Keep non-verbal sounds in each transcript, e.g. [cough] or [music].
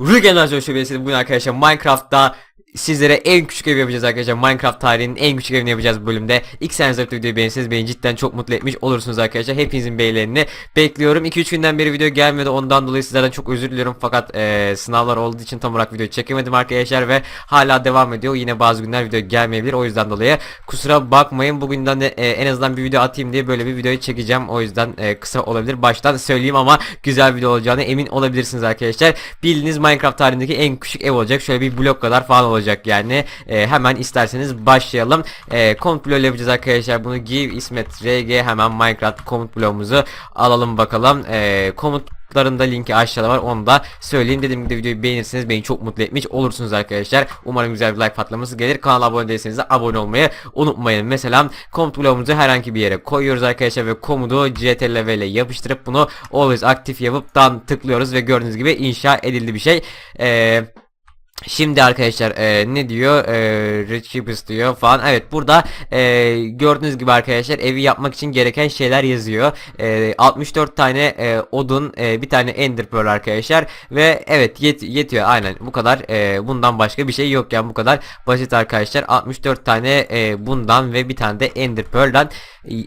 Regeneration Şubesi'nin bugün arkadaşlar. Minecraft'ta sizlere en küçük ev yapacağız arkadaşlar. Minecraft tarihinin en küçük evini yapacağız bu bölümde. İlk seniz videoyu beğenirseniz beni cidden çok mutlu etmiş olursunuz arkadaşlar. Hepinizin beğenilerini bekliyorum. 2-3 günden beri video gelmedi. Ondan dolayı sizlerden çok özür diliyorum. Fakat eee, sınavlar olduğu için tam olarak video çekemedim arkadaşlar ve hala devam ediyor. Yine bazı günler video gelmeyebilir. O yüzden dolayı kusura bakmayın. Bugünden de eee, en azından bir video atayım diye böyle bir videoyu çekeceğim. O yüzden eee, kısa olabilir. Baştan söyleyeyim ama güzel video olacağını emin olabilirsiniz arkadaşlar. Bildiğiniz Minecraft tarihindeki en küçük ev olacak. Şöyle bir blok kadar falan olacak yani. Eee, hemen isterseniz başlayalım. Eee komut bloğu yapacağız arkadaşlar. Bunu give ismet rg hemen Minecraft komut bloğumuzu alalım bakalım. Eee komut da linki aşağıda var onu da söyleyeyim dediğim gibi videoyu beğenirseniz beni çok mutlu etmiş olursunuz arkadaşlar umarım güzel bir like patlaması gelir kanala abone değilseniz de abone olmayı unutmayın mesela komut bloğumuzu herhangi bir yere koyuyoruz arkadaşlar ve komutu ctrl ile yapıştırıp bunu always aktif yapıp tıklıyoruz ve gördüğünüz gibi inşa edildi bir şey Eee Şimdi arkadaşlar e, ne diyor? E, Retrievers diyor falan. Evet burada e, gördüğünüz gibi arkadaşlar evi yapmak için gereken şeyler yazıyor. E, 64 tane e, odun e, bir tane ender pearl arkadaşlar. Ve evet yet, yetiyor. Aynen bu kadar. E, bundan başka bir şey yok yani bu kadar basit arkadaşlar. 64 tane e, bundan ve bir tane de ender pearl'dan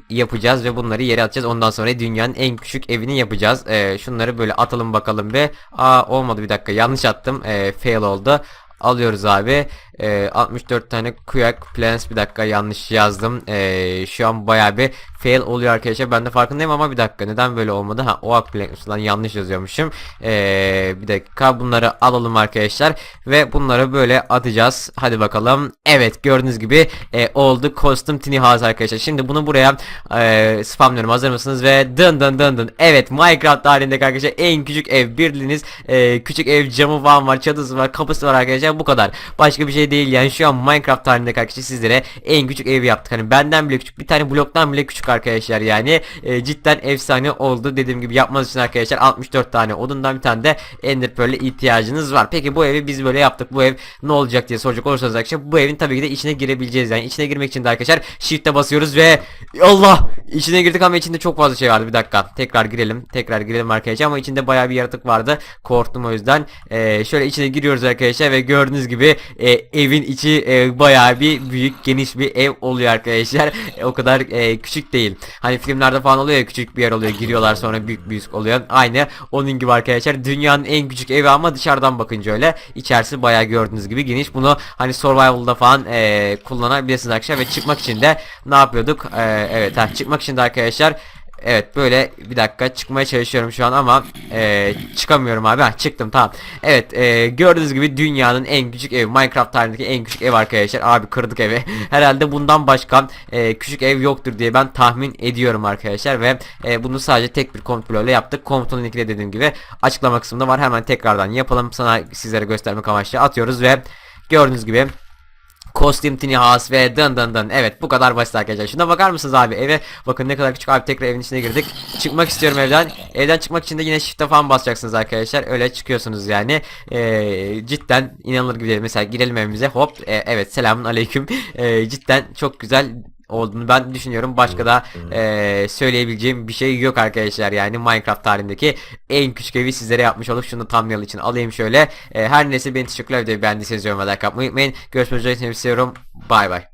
yapacağız ve bunları yere atacağız. Ondan sonra dünyanın en küçük evini yapacağız. E, şunları böyle atalım bakalım ve aa olmadı bir dakika. Yanlış attım. E, fail oldu alıyoruz abi. Ee, 64 tane kuyak plans bir dakika yanlış yazdım. Ee, şu an baya bir fail oluyor arkadaşlar. Ben de farkındayım ama bir dakika neden böyle olmadı? Ha oak plans'dan yanlış yazıyormuşum. Ee, bir dakika bunları alalım arkadaşlar ve bunları böyle atacağız. Hadi bakalım. Evet gördüğünüz gibi e, oldu custom tiny house arkadaşlar. Şimdi bunu buraya e, spamlıyorum. Hazır mısınız? Ve dın dın dın dın. Evet Minecraft tarihindeki arkadaşlar en küçük ev bildiğiniz e, küçük ev camı falan var, çatısı var, kapısı var arkadaşlar. Bu kadar. Başka bir şey değil yani şu an Minecraft tarihindeki arkadaşlar sizlere en küçük evi yaptık. Hani benden bile küçük bir tane bloktan bile küçük arkadaşlar yani. E, cidden efsane oldu. Dediğim gibi yapmanız için arkadaşlar 64 tane odundan bir tane de Ender Pearl'e ihtiyacınız var. Peki bu evi biz böyle yaptık. Bu ev ne olacak diye soracak olursanız arkadaşlar bu evin tabii ki de içine girebileceğiz yani. içine girmek için de arkadaşlar shift'e basıyoruz ve Allah içine girdik ama içinde çok fazla şey vardı. Bir dakika. Tekrar girelim. Tekrar girelim arkadaşlar ama içinde bayağı bir yaratık vardı. Korktum o yüzden. E, şöyle içine giriyoruz arkadaşlar ve gördüğünüz gibi e, evin içi e, bayağı bir büyük geniş bir ev oluyor arkadaşlar. E, o kadar e, küçük değil. Hani filmlerde falan oluyor ya küçük bir yer oluyor. Giriyorlar sonra büyük büyük oluyor. Aynı onun gibi arkadaşlar. Dünyanın en küçük evi ama dışarıdan bakınca öyle. İçerisi bayağı gördüğünüz gibi geniş. Bunu hani survival'da falan e, kullanabilirsiniz arkadaşlar ve çıkmak için de ne yapıyorduk? E, evet ha, çıkmak için de arkadaşlar Evet böyle bir dakika çıkmaya çalışıyorum şu an ama e, çıkamıyorum abi. Ha, çıktım tamam. Evet e, gördüğünüz gibi dünyanın en küçük evi Minecraft tarihindeki en küçük ev arkadaşlar. Abi kırdık evi. [laughs] Herhalde bundan başka e, küçük ev yoktur diye ben tahmin ediyorum arkadaşlar ve e, bunu sadece tek bir bloğuyla yaptık. Komutun linki de dediğim gibi açıklama kısmında var. Hemen tekrardan yapalım. Sana sizlere göstermek amaçlı atıyoruz ve gördüğünüz gibi Kostüm house ve dın dın dın. Evet bu kadar basit arkadaşlar. Şuna bakar mısınız abi eve? Bakın ne kadar küçük abi tekrar evin içine girdik. Çıkmak istiyorum evden. Evden çıkmak için de yine shift'e falan basacaksınız arkadaşlar. Öyle çıkıyorsunuz yani. Ee, cidden inanılır gibi değil. Mesela girelim evimize hop. Ee, evet selamun aleyküm. Ee, cidden çok güzel olduğunu ben düşünüyorum. Başka da eee, söyleyebileceğim bir şey yok arkadaşlar. Yani Minecraft tarihindeki en küçük evi sizlere yapmış olup şunu thumbnail için alayım şöyle. Eee, her neyse beni teşekkürler videoyu beğendiyseniz yorumlara like yapmayı unutmayın. Görüşmek üzere. Seviyorum. Bay bay.